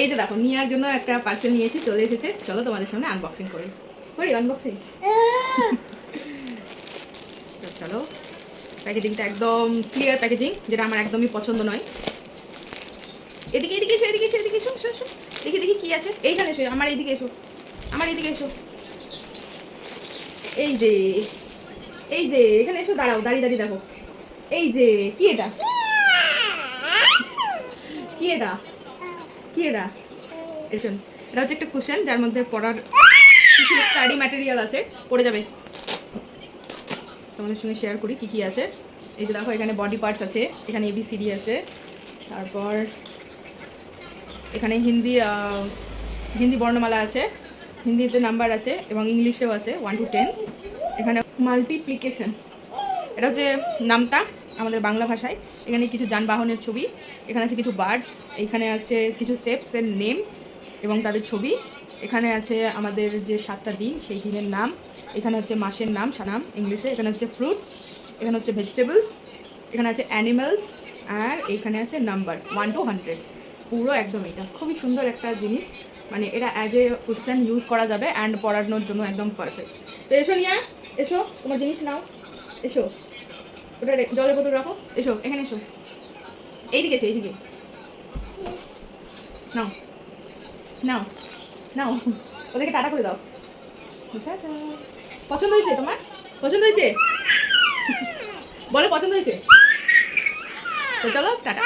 এই যে দেখো নিয়ার জন্য একটা পার্সেল নিয়েছি চলে এসেছে। চলো তোমাদের সামনে আনবক্সিং করি। করি আনবক্সিং চলো প্যাকেজিংটা একদম ক্লিয়ার প্যাকেজিং যেটা আমার একদমই পছন্দ নয়। এদিকে এদিকে এসো এদিকে এসো এদিকে এসো, এসো। দেখি দেখি কী আছে। এইখানে এসো আমার এইদিকে এসো আমার এইদিকে এসো। এই যে এই যে এখানে এসো দাঁড়াও দাঁড়িয়ে দাঁড়িয়ে দেখো। এই যে কি এটা? কি এটা? কি এটা? এসন এটা হচ্ছে একটা কুশন যার মধ্যে পড়ার কিছু স্টাডি ম্যাটেরিয়াল আছে। পড়ে যাবে। তোমাদের সঙ্গে শেয়ার করি কি কি আছে। এই যে দেখো, এখানে বডি পার্টস আছে, এখানে এবিসিডি আছে, তারপর এখানে হিন্দি হিন্দি বর্ণমালা আছে, হিন্দিতে নাম্বার আছে এবং ইংলিশেও আছে ওয়ান টু টেন এখানে মাল্টিপ্লিকেশন এটা হচ্ছে নামটা। আমাদের বাংলা ভাষায়। এখানে কিছু যানবাহনের ছবি, এখানে আছে কিছু বার্ডস এখানে আছে কিছু শেপসের নেম এবং তাদের ছবি। এখানে আছে আমাদের যে সাতটা দিন, সেই দিনের নাম। এখানে হচ্ছে মাসের নাম, সানাম ইংলিশে। এখানে হচ্ছে ফ্রুটস এখানে হচ্ছে ভেজিটেবলস এখানে আছে অ্যানিমালস আর এখানে আছে নাম্বারস ওয়ান টু হান্ড্রেড পুরো একদম এটা। খুবই সুন্দর একটা জিনিস। মানে এটা অ্যাজ এ কোশ্চেন ইউজ করা যাবে অ্যান্ড পড়ানোর জন্য একদম পারফেক্ট তো এসো নিয়ে, এসো, তোমার জিনিস নাও। এসো। ওটা জলের বোতল রাখো। এসো, এখানে এসো। এইদিকে এসো, এইদিকে। নাও। নাও নাও। ওদেরকে টাটা করে দাও। পছন্দ হয়েছে তোমার? পছন্দ হয়েছে? বলো, পছন্দ হয়েছে? তো চলো, টাটা।